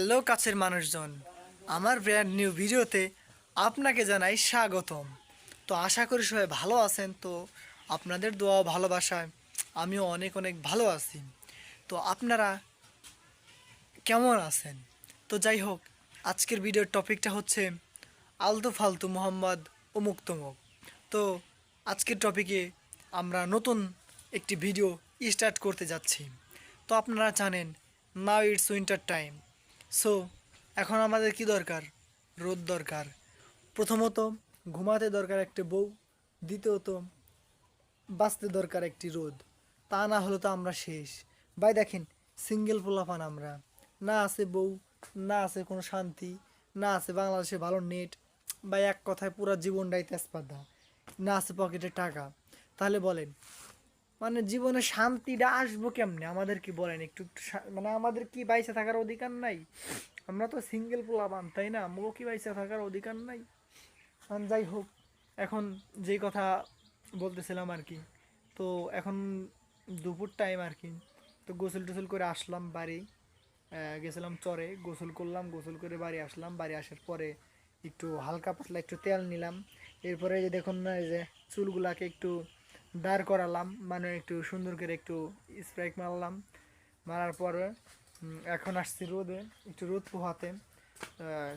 Hello কাছের মানুষজন, আমার ব্র্যান্ড নিউ ভিডিওতে আপনাকে জানাই স্বাগতম। তো আশা করি সবাই ভালো আছেন, তো আপনাদের দোয়া ভালোবাসায় আমিও অনেক অনেক ভালো আছি। তো আপনারা কেমন আছেন? তো যাই হোক, আজকের ভিডিওর টপিকটা হচ্ছে আলতু ফালতু মোহাম্মদ অমুক তমুক তো আজকের টপিকে আমরা নতুন একটি ভিডিও স্টার্ট করতে যাচ্ছি। তো আপনারা জানেন now it's winter time so এখন আমাদের কি দরকার? রোদ দরকার। প্রথমত, ঘুমাতে দরকার একটি বউ, দ্বিতীয়ত, বাঁচতে দরকার একটি রোদ। তা না হলে তো আমরা শেষ। ভাই দেখেন সিঙ্গেল পোলাপান আমরা। না আছে বউ, না আছে কোনো শান্তি, না আছে বাংলাদেশে ভালো নেট বা এক কথায় পুরো জীবনটাই তেজপাতা। না আছে পকেটে টাকা। তাহলে বলেন মানে জীবনে শান্তিটা আসব কেমনে? আমাদের কি বলেন? একটু মানে আমাদের কি বাইসে থাকার অধিকার নাই? আমরা তো সিঙ্গেল পোলাপান তাই না? আমগো কি বাইসে থাকার অধিকার নাই? আম, যাই হোক এখন যেই কথা বলতেছিলাম আর কি তো এখন দুপুর টাইম আর কি তো গোসল টোসল করে আসলাম বাড়ি গেছিলাম চরে গোসল করলাম গোসল করে বাড়ি আসলাম বাড়ি আসার পরে একটু হালকা পাতলা একটু তেল নিলাম এরপরে যে দেখুন না যে চুলগুলাকে একটু দাঁড় করালাম মানে একটু সুন্দর করে একটু স্প্রাইক মারলাম। মারার পরে এখন আসছি রোদে, একটু রোদ পোহাতে।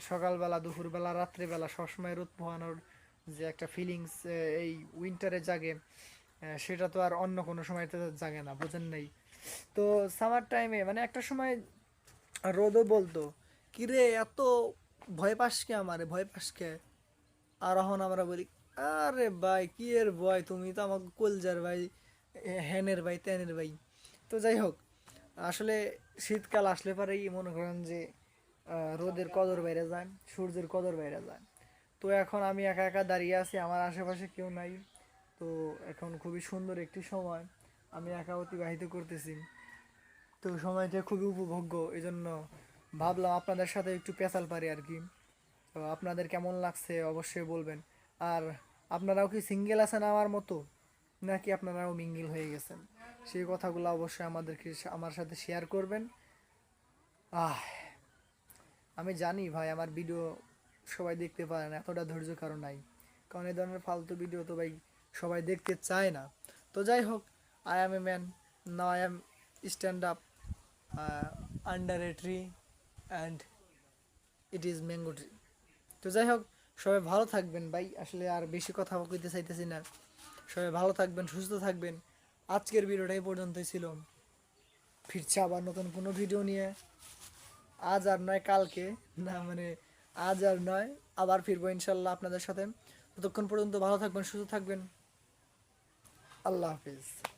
সকালবেলা, দুপুরবেলা, রাত্রেবেলা সবসময় রোদ পোহানোর যে একটা ফিলিংস এই উইন্টারে জাগে সেটা তো আর অন্য কোনো সময়তে জাগে না, বোঝেন নাই। তো সামার টাইমে মানে একটা সময় রোদও বলতো, কিরে, এত ভয় পাস কে আমারে, ভয় পাস কে? আর এখন আমরা বলি আরে ভাই, কি এর ভয়? তুমি তো আমাকে কলজার ভাই, হ্যানের ভাই, ত্যানের ভাই। তো যাই হোক, আসলে শীতকাল আসলে পরেই মনে করেন যে রোদের কদর বাইরে যায় সূর্যের কদর বাইরে যায় তো এখন আমি একা একা দাঁড়িয়ে আছি, আমার আশেপাশে কেউ নাই। তো এখন খুবই সুন্দর একটি সময় আমি একা অতিবাহিত করতেছি। তো সময়টা খুবই উপভোগ্য এই জন্য ভাবলাম আপনাদের সাথে একটু পেঁচাল পারি আর কি। তো আপনাদের কেমন লাগছে অবশ্যই বলবেন। আর আপনারাও কি সিঙ্গেল আছেন আমার মতো? নাকি আপনারাও মিঙ্গেল হয়ে গেছেন? সেই কথাগুলো অবশ্যই আমাদেরকে আমার সাথে শেয়ার করবেন। আহ, আমি জানি ভাই, আমার ভিডিও সবাই দেখতে পারে না, এতটা ধৈর্য কারও নাই। কারণ এই ধরনের ফালতু ভিডিও তো ভাই সবাই দেখতে চায় না। তো যাই হোক আই এম এ ম্যান না I am stand up under a tree and it is mango tree তো যাই হোক সবাই ভালো থাকবেন, ভাই। আসলে আর বেশি কথা কইতে চাইতেছি না। সবাই ভালো থাকবেন, সুস্থ থাকবেন। আজকের ভিডিওটা এই পর্যন্তই ছিল। ফিরছে আবার নতুন কোনো ভিডিও নিয়ে। আজ আর নয়, কালকে। না মানে আজ আর নয়, আবার ফিরবো ইনশাল্লাহ আপনাদের সাথে। ততক্ষণ পর্যন্ত ভালো থাকবেন, সুস্থ থাকবেন। আল্লাহ হাফিজ।